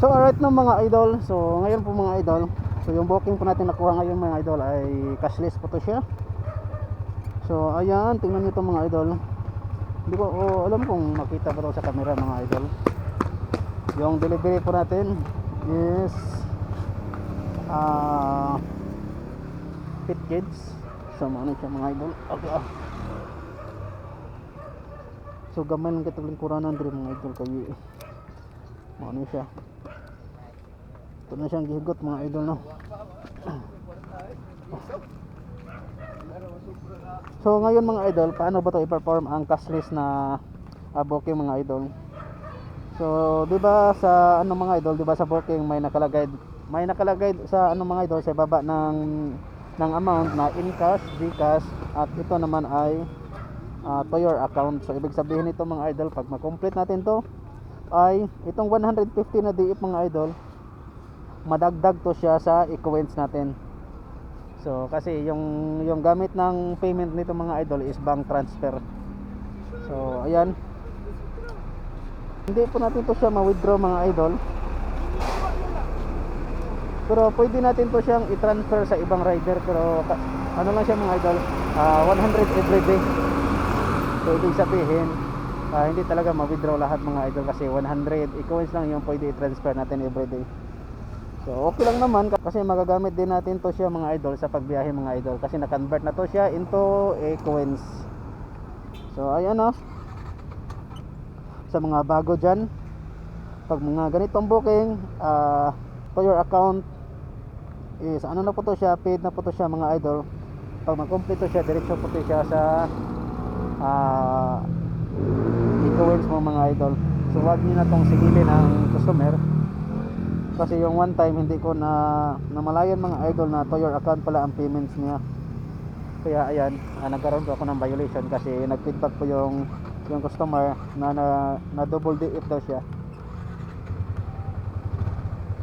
So alright no mga idol. So ngayon po mga idol. So yung booking po natin nakuha ngayon mga idol ay cashless po to siya. So ayan, tingnan niyo to mga idol. Hindi ko oh, alam kung makita ba to sa camera mga idol. Yung delivery po natin is ah Fit Kids. So ano siya mga idol. Okay. ah. So gamay lang kitong lingkuranan diri mga idol kay ano siya. Ito na siyang gihigot mga idol no. So ngayon mga idol, paano ba to i-perform ang cashless na uh, booking mga idol? So, 'di ba sa ano mga idol, 'di ba sa booking may nakalagay may nakalagay sa ano mga idol sa baba ng ng amount na in cash, Gcash at ito naman ay uh, to your account. So ibig sabihin nito mga idol, pag ma-complete natin to ay itong 150 na DIP mga idol madagdag to siya sa equivalents natin. So kasi yung yung gamit ng payment nito mga idol is bank transfer. So ayan. Hindi po natin to siya ma-withdraw mga idol. Pero pwede natin to siyang i-transfer sa ibang rider pero ano lang siya mga idol, ah, 100 every day. So ibig sabihin, ah, hindi talaga ma-withdraw lahat mga idol kasi 100 equivalents lang yung pwede i-transfer natin every day. So okay lang naman kasi magagamit din natin to siya mga idol sa pagbiyahe mga idol kasi na-convert na to siya into ecoins. So ayan oh. Sa mga bago dyan, pag mga ganitong booking, ah, to your account is ano na po to siya, paid na po to siya mga idol. Pag mag-complete siya, diretso po to siya sa ah ecoins mo mga idol. So wag niyo na tong sigilin ang customer kasi yung one time hindi ko na namalayan mga idol na to your account pala ang payments niya. Kaya ayan ah, nagkaroon po ako ng violation kasi nag-feedback po yung yung customer na na, na double DF daw siya.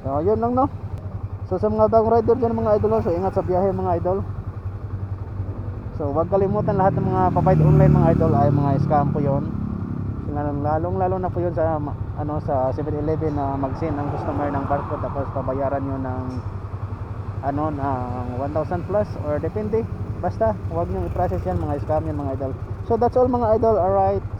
So yun lang no? So sa mga bagong rider dyan mga idol so ingat sa biyahe mga idol. So wag kalimutan lahat ng mga provide online mga idol ay mga scam po yun lalong lalo na po yun sa ano sa 7-Eleven na mag-send ang customer ng barcode. Tapos pabayaran nyo ng ano ng 1,000 plus or depende. Basta huwag nyo i-process yan mga scam yan mga idol. So that's all mga idol. Alright